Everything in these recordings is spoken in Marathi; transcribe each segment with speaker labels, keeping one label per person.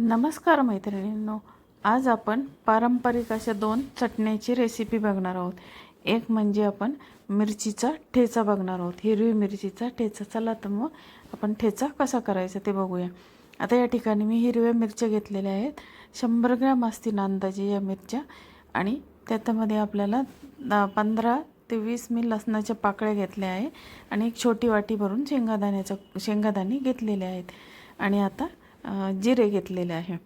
Speaker 1: नमस्कार मैत्रिणींनो आज आपण पारंपरिक अशा दोन चटण्याची रेसिपी बघणार आहोत. एक म्हणजे आपण मिरचीचा ठेचा बघणार आहोत. हिरवी मिरचीचा ठेचा. चला तर मग आपण ठेचा कसा करायचा ते बघूया. आता या ठिकाणी मी हिरव्या मिरच्या घेतलेल्या आहेत. शंभर ग्रॅम असतील अंदाजे या मिरच्या. आणि त्याच्यामध्ये आपल्याला पंधरा ते वीस मी लसणाच्या पाकळ्या घेतल्या आहे आणि एक छोटी वाटी भरून शेंगादाण्याचं शेंगादाणे घेतलेले आहेत. आणि आता जिरे घेतलेले आहे.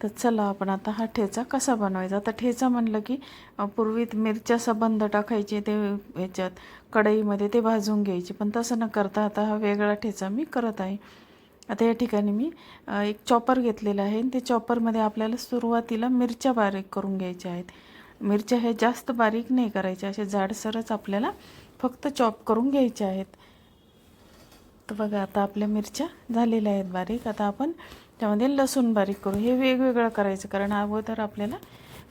Speaker 1: तर चला आपण आता हा ठेचा कसा बनवायचा? आता ठेचा म्हणलं की पूर्वी मिरच्या सबंध टाकायचे ते ह्याच्यात कढईमध्ये ते भाजून घ्यायचे. पण तसं न करता आता हा वेगळा ठेचा मी करत आहे. आता या ठिकाणी मी एक चॉपर घेतलेला आहे. ते चॉपरमध्ये आपल्याला सुरुवातीला मिरच्या बारीक करून घ्यायच्या आहेत. मिरच्या हे जास्त बारीक नाही करायच्या अशा जाडसरच आपल्याला फक्त चॉप करून घ्यायच्या आहेत. तर बघा आता आपल्या मिरच्या झालेल्या आहेत बारीक. आता आपण त्यामध्ये लसूण बारीक करू. हे वेगवेगळं करायचं कारण अगोदर आपल्याला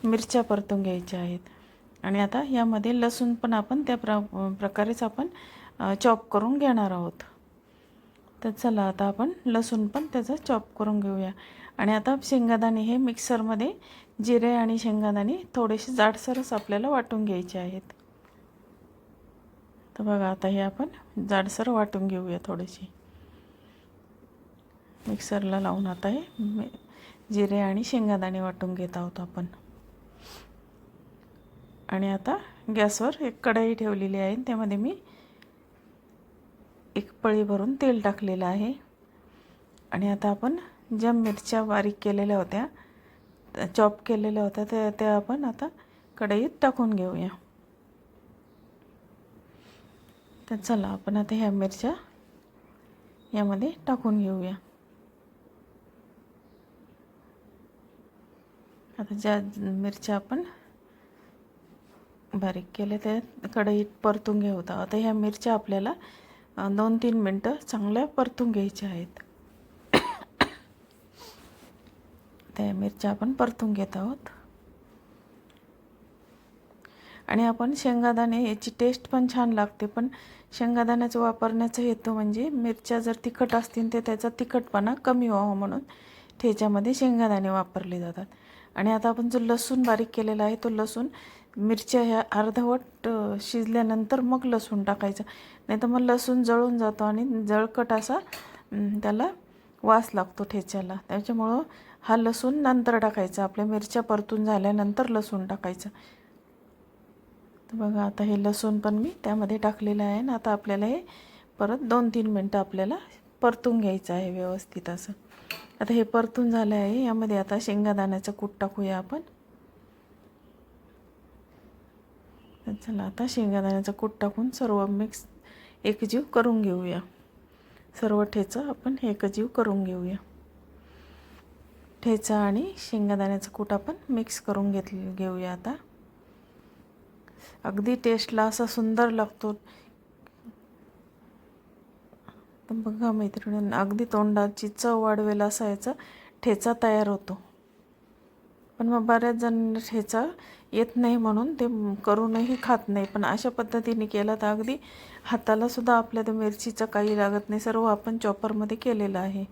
Speaker 1: मिरच्या परतून घ्यायच्या आहेत. आणि आता यामध्ये लसूण पण आपण त्या प्र प्रकारेच आपण चॉप करून घेणार आहोत. तर चला आता आपण लसूण पण त्याचा चॉप करून घेऊया. आणि आता शेंगादाणे हे मिक्सरमध्ये जिरे आणि शेंगादाणे थोडेसे जाडसरच आपल्याला वाटून घ्यायचे आहेत. तर बघा आता हे आपण जाडसर वाटून घेऊया थोडीशी. मिक्सरला लावून आता हे जिरे आणि शेंगादाणे वाटून घेत आहोत आपण. आणि आता गॅसवर एक कढई ठेवलेली आहे त्यामध्ये मी एक पळी भरून तेल टाकलेलं आहे. आणि आता आपण ज्या मिरच्या बारीक केलेल्या होत्या चॉप केलेल्या होत्या त्या त्या आपण आता कढईत टाकून घेऊया. तर चला आपण आता ह्या मिरच्या यामध्ये टाकून घेऊया. आता ज्या मिरच्या आपण बारीक केल्या त्या कढईत परतून घेऊत आता ह्या मिरच्या आपल्याला दोन तीन मिनटं चांगल्या परतून घ्यायच्या आहेत. त्या मिरच्या आपण परतून घेत आहोत. आणि आपण शेंगादाणे याची टेस्ट पण छान लागते पण शेंगादाण्याचं वापरण्याचा हेतू म्हणजे मिरच्या जर तिखट असतील तर त्याचा तिखटपणा कमी व्हावा म्हणून ठेच्यामध्ये शेंगादाणे वापरले जातात. आणि आता आपण जो लसूण बारीक केलेला आहे तो लसूण मिरच्या ह्या अर्धवट शिजल्यानंतर मग लसूण टाकायचं. नाही तर मग लसूण जळून जातो आणि जळकट असा त्याला वास लागतो ठेच्याला. त्याच्यामुळं हा लसूण नंतर टाकायचा. आपल्या मिरच्या परतून झाल्यानंतर लसूण टाकायचं. तर बघा आता हे लसूण पण मी त्यामध्ये टाकलेलं आहे आणि आता आपल्याला हे परत दोन तीन मिनटं आपल्याला परतून घ्यायचं आहे व्यवस्थित असं. आता हे परतून झालं आहे यामध्ये आता शेंगादाण्याचं कूट टाकूया आपण. चला आता शेंगादाण्याचं कूट टाकून सर्व मिक्स एकजीव करून घेऊया. सर्व ठेचं आपण एकजीव करून घेऊया. ठेचा आणि शेंगादाण्याचं कूट आपण मिक्स करून घेत घेऊया आता. अगदी टेस्टला असा सुंदर लागतो. तर बघा मैत्रिणींना अगदी तोंडाची चव वाढवेल असा याचा ठेचा तयार होतो. पण मग बऱ्याच जण ठेचा येत नाही म्हणून ते करूनही खात नाही. पण अशा पद्धतीने केला तर अगदी हाताला सुद्धा आपल्या त्या मिरचीचं काही लागत नाही. सर्व आपण चॉपरमध्ये केलेलं आहे.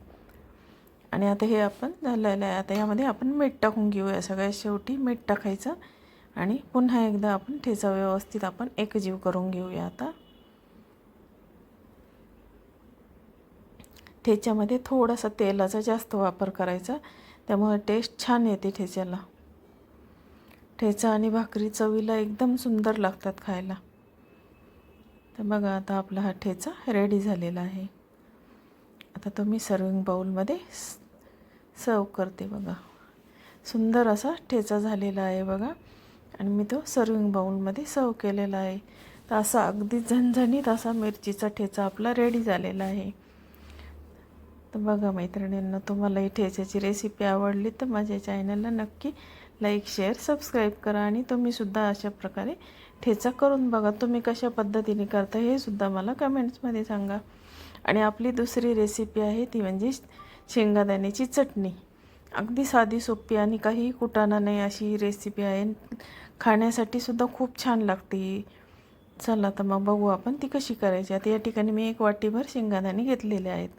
Speaker 1: आणि आता हे आपण झालेलं आहे. आता यामध्ये आपण मीठ टाकून घेऊया. सगळ्यात शेवटी मीठ टाकायचं. आणि पुन्हा एकदा आपण ठेचा व्यवस्थित आपण एकजीव करून घेऊया आता. ठेच्यामध्ये थोडासा तेलाचा जास्त वापर करायचा त्यामुळे टेस्ट छान येते ठेच्याला. ठेचा आणि भाकरी चवीला एकदम सुंदर लागतात खायला. तर बघा आता आपला हा ठेचा रेडी झालेला आहे. आता तो मी सर्विंग बाउलमध्ये सर्व करते बघा. सुंदर असा ठेचा झालेला आहे बघा. आणि मी तो सर्विंग बाउलमध्ये सर्व केलेला आहे. तर असा अगदी झणझणीत असा मिरचीचा ठेचा आपला रेडी झालेला आहे. तर बघा मैत्रिणींना तुम्हाला ही ठेच्याची रेसिपी आवडली तर माझ्या चॅनलला नक्की लाईक शेअर सबस्क्राईब करा आणि तुम्हीसुद्धा अशा प्रकारे ठेचा करून बघा. तुम्ही कशा पद्धतीने करता हे सुद्धा मला कमेंट्समध्ये सांगा. आणि आपली दुसरी रेसिपी आहे ती म्हणजे शेंगादाण्याची चटणी. अगदी साधी सोपी आणि काही कुटाणा नाही अशी ही रेसिपी आहे. खाण्यासाठी सुद्धा खूप छान लागते. चला तर मग बघू आपण ती कशी करायची. आता या ठिकाणी मी एक वाटीभर शेंगादाणे घेतलेले आहेत.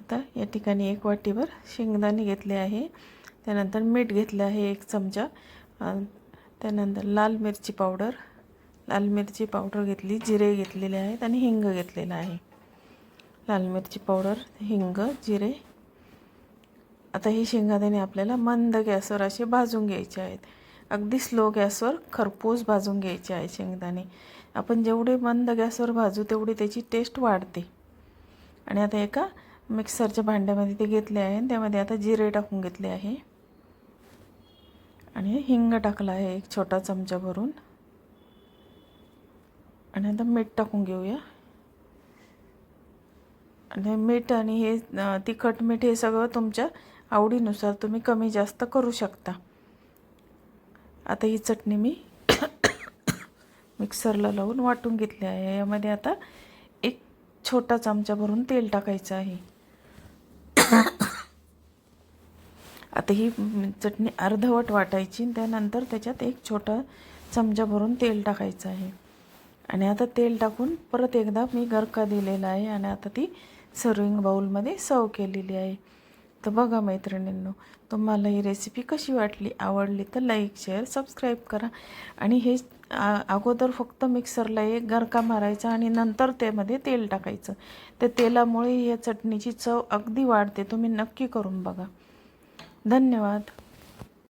Speaker 1: आता या ठिकाणी एक वाटीभर शेंगदाणे घेतले आहे. त्यानंतर मीठ घेतलं आहे एक चमचा. त्यानंतर लाल मिरची पावडर. लाल मिरची पावडर घेतली जिरे घेतलेले आहेत आणि हिंग घेतलेला आहे. लाल मिरची पावडर हिंग जिरे. आता हे शेंगादाणे आपल्याला मंद गॅसवर असे भाजून घ्यायचे आहेत. अगदी स्लो गॅसवर खरपूस भाजून घ्यायचे आहे शेंगदाणे. आपण जेवढे मंद गॅसवर भाजू तेवढी त्याची टेस्ट वाढते. आणि आता एका मिक्सरच्या भांड्यामध्ये ते घेतले आहे त्यामध्ये आता जिरे टाकून घेतले आहे. आणि हिंग टाकला आहे एक छोटा चमचा भरून. आणि आता मीठ टाकून घेऊया. आणि मीठ आणि हे तिखट मीठ हे सगळं तुमच्या आवडीनुसार तुम्ही कमी जास्त करू शकता. आता ही चटणी मी मिक्सरला लावून वाटून घेतली आहे. यामध्ये आता एक छोटा चमचा भरून तेल टाकायचं आहे. आता ही चटणी अर्धवट वाटायची आणि त्यानंतर त्याच्यात एक छोटा चमचा भरून तेल टाकायचं आहे. आणि आता तेल टाकून परत एकदा मी गरका दिलेला आहे आणि आता ती सर्विंग बाउलमध्ये सर्व केलेली आहे. तर बघा मैत्रिणींनो तुम्हाला ही रेसिपी कशी वाटली आवडली तर लाईक शेअर सबस्क्राईब करा. आणि हे अगोदर फक्त मिक्सरला एक गरका मारायचा आणि नंतर त्यामध्ये तेल टाकायचं. त्या तेलामुळे या चटणीची चव अगदी वाढते. तुम्ही नक्की करून बघा. धन्यवाद.